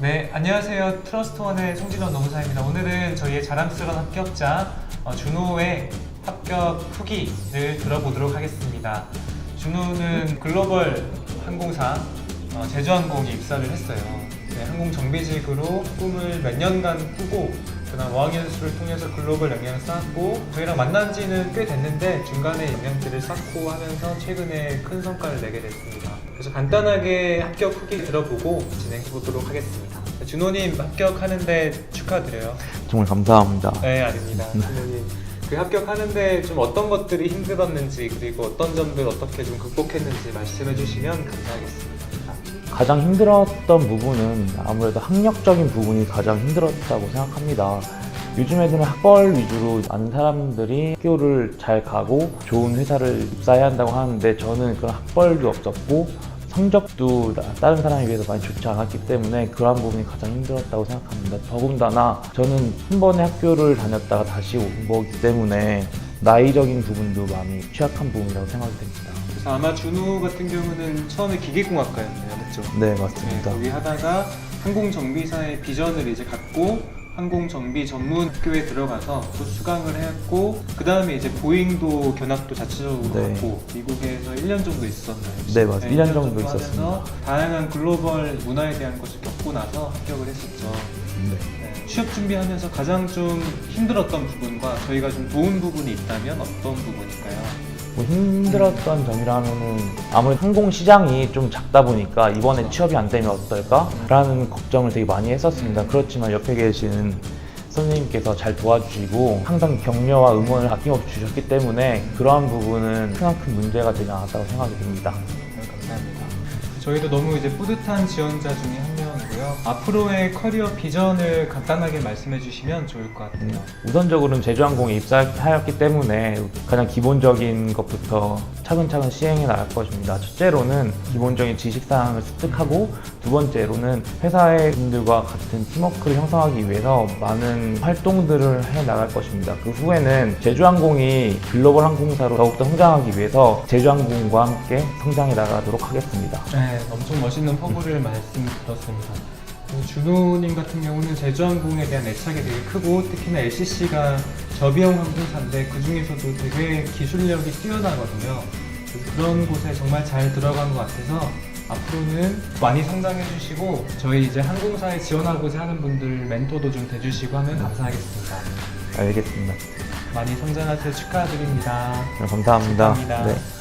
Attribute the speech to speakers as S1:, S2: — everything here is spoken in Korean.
S1: 안녕하세요. 트러스트원의 송진원 노무사입니다. 오늘은 저희의 자랑스러운 합격자 어, 준호의 합격 후기를 들어보도록 하겠습니다. 준호는 글로벌 항공사 어, 제주항공에 입사를 했어요. 네, 항공 정비직으로 꿈을 몇 년간 꾸고 그다음 어학연수를 통해서 글로벌 역량을 쌓았고 저희랑 만난 지는 꽤 됐는데 중간에 인연들을 쌓고 하면서 최근에 큰 성과를 내게 됐습니다. 그래서 간단하게 합격 후기 들어보고 진행해 보도록 하겠습니다. 준호님 합격하는데 축하드려요.
S2: 정말 감사합니다.
S1: 네, 아닙니다. 준호님 그 합격하는데 좀 어떤 것들이 힘들었는지 그리고 어떤 점들 어떻게 좀 극복했는지 말씀해 주시면 감사하겠습니다.
S2: 가장 힘들었던 부분은 아무래도 학력적인 부분이 가장 힘들었다고 생각합니다. 요즘 애들은 학벌 위주로 아는 사람들이 학교를 잘 가고 좋은 회사를 입사해야 한다고 하는데 저는 그런 학벌도 없었고 성적도 나- 다른 사람에 비해서 많이 좋지 않았기 때문에 그러한 부분이 가장 힘들었다고 생각합니다. 더군다나 저는 한 번에 학교를 다녔다가 다시 온 거기 때문에 나이적인 부분도 많이 취약한 부분이라고 생각이 됩니다.
S1: 그래서 아마 준호 같은 경우는 처음에 기계공학과였네요, 그렇죠?
S2: 네,
S1: 네,
S2: 맞습니다.
S1: 거기 하다가 항공정비사의 비전을 이제 갖고 항공정비 전문 학교에 들어가서 또 수강을 했고 그 다음에 이제 보잉도 견학도 자체적으로
S2: 네.
S1: 갔고 미국에서 1년 정도 있었나요? 혹시?
S2: 네, 맞아요. 1년 정도
S1: 하면서
S2: 있었습니다.
S1: 다양한 글로벌 문화에 대한 것을 겪고 나서 합격을 했었죠.
S2: 네.
S1: 네, 취업 준비하면서 가장 좀 힘들었던 부분과 저희가 좀 도운 부분이 있다면 어떤 부분일까요?
S2: 뭐 힘들었던 점이라면은 아무래도 항공 시장이 좀 작다 보니까 이번에 취업이 안 되면 어떨까라는 걱정을 되게 많이 했었습니다. 그렇지만 옆에 계신 선생님께서 잘 도와주시고 항상 격려와 응원을 아낌없이 주셨기 때문에 그러한 부분은 크나큰 문제가 되지 않았다고 생각이 듭니다.
S1: 네, 감사합니다. 저희도 너무 이제 뿌듯한 지원자 중에 한 명이고요. 앞으로의 커리어 비전을 간단하게 말씀해 주시면 좋을 것 같아요.
S2: 우선적으로는 제주항공에 입사하였기 때문에 가장 기본적인 것부터 차근차근 시행해 나갈 것입니다. 첫째로는 기본적인 지식사항을 습득하고 두 번째로는 회사의 분들과 같은 팀워크를 형성하기 위해서 많은 활동들을 해 나갈 것입니다. 그 후에는 제주항공이 글로벌 항공사로 더욱더 성장하기 위해서 제주항공과 함께 성장해 나가도록 하겠습니다.
S1: 네, 엄청 멋있는 포부를 말씀 들었습니다. 그 준호님 같은 경우는 제주항공에 대한 애착이 되게 크고 특히나 LCC가 저비용 항공사인데 그 중에서도 되게 기술력이 뛰어나거든요. 그런 곳에 정말 잘 들어간 것 같아서 앞으로는 많이 성장해 주시고 저희 이제 항공사에 지원하고자 하는 분들 멘토도 좀 돼주시고 하면 감사하겠습니다.
S2: 알겠습니다.
S1: 많이 성장하세요 축하드립니다.
S2: 감사합니다.
S1: 감사합니다.
S2: 네.